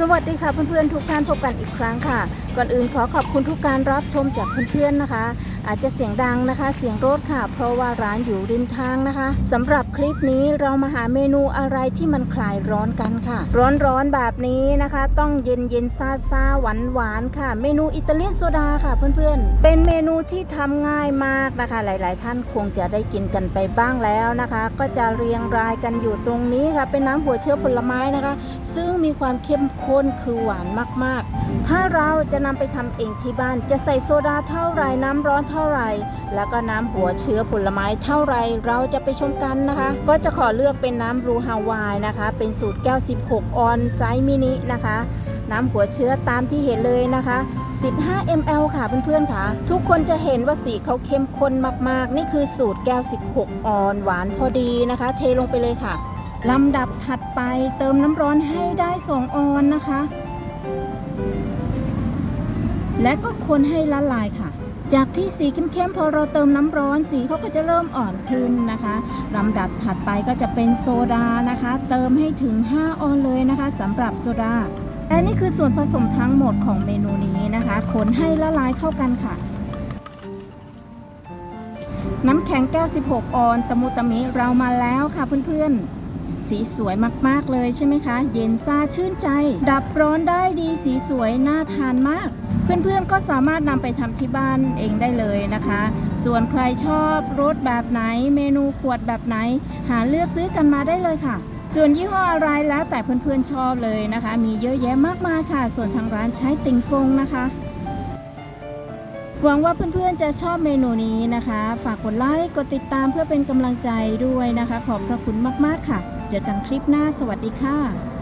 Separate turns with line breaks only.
สวัสดีค่ะเพื่อนๆทุกท่านพบกันอีกครั้งค่ะ ก่อนอื่นขอขอบคุณทุกการรับชมจากเพื่อนๆนะคะ อาจจะเสียงดังนะคะ เสียงรถค่ะ เพราะว่าร้านอยู่ริมทางนะคะสำหรับคลิปนี้เรามาหาเมนูอะไรที่มันคลายร้อนกันค่ะ ร้อนๆแบบนี้นะคะ ต้องเย็นเย็นซาซาหวานหวานค่ะ เมนูอิตาเลียนโซดาค่ะเพื่อนๆ เป็นเมนูที่ทำง่ายมากนะคะ หลายๆ ท่านคงจะได้กินกันไปบ้างแล้วนะคะ ก็จะเรียงรายกันอยู่ตรงนี้ค่ะ เป็นน้ำหัวเชื้อผลไม้นะคะ ซึ่งมีความเข้มข้นคือหวานมากๆ ถ้าเราจะนำไปทำเองที่บ้าน จะใส่โซดาเท่าไรน้ำร้อนเท่าไร แล้วก็น้ำหัวเชื้อผลไม้เท่าไรเราจะไปชมกันนะคะ ก็จะขอเลือกเป็นน้ำบลูฮาวายนะคะ เป็นสูตรแก้ว 16 ออนไซส์มินินะคะ น้ำหัวเชื้อตามที่เห็นเลยนะคะ 15 ml ค่ะเพื่อนๆค่ะ ทุกคนจะเห็นว่าสีเขาเข้มข้นมากๆ นี่คือสูตรแก้ว 16 ออนหวานพอดีนะคะ เทลงไปเลยค่ะลำดับถัดไปเติมน้ำร้อนให้ได้ 2 ออนนะคะ และก็คนให้ละลายค่ะ จากที่สีเข้มๆพอเราเติมน้ำร้อนสีเขาก็จะเริ่มอ่อนขึ้นนะคะลำดับถัดไปก็จะเป็นโซดานะคะ เติมให้ถึง 5 ออนเลยนะคะสำหรับโซดาและนี่คือส่วนผสมทั้งหมดของเมนูนี้นะคะ คนให้ละลายเข้ากันค่ะน้ำแข็งแก้ว 16 ออน ตะมุตะมิ เรามาแล้วค่ะเพื่อนๆ สีสวยมากๆเลยใช่ไหมคะ เย็นซ่าชื่นใจ ดับร้อนได้ดีสีสวยน่าทานมาก เพื่อนๆก็สามารถนำไปทำที่บ้านเองได้เลยนะคะ ส่วนใครชอบรสแบบไหน เมนูขวดแบบไหน หาเลือกซื้อกันมาได้เลยค่ะ ส่วนยี่ห้ออะไรแล้วแต่เพื่อนๆชอบเลยนะคะ มีเยอะแยะมากมายค่ะ ส่วนทางร้านใช้ติงฟงนะคะหวังว่าเพื่อนๆจะชอบเมนูนี้นะคะ ฝากกดไลค์กดติดตามเพื่อเป็นกำลังใจด้วยนะคะ ขอบพระคุณมากๆค่ะ เจอกันคลิปหน้าสวัสดีค่ะ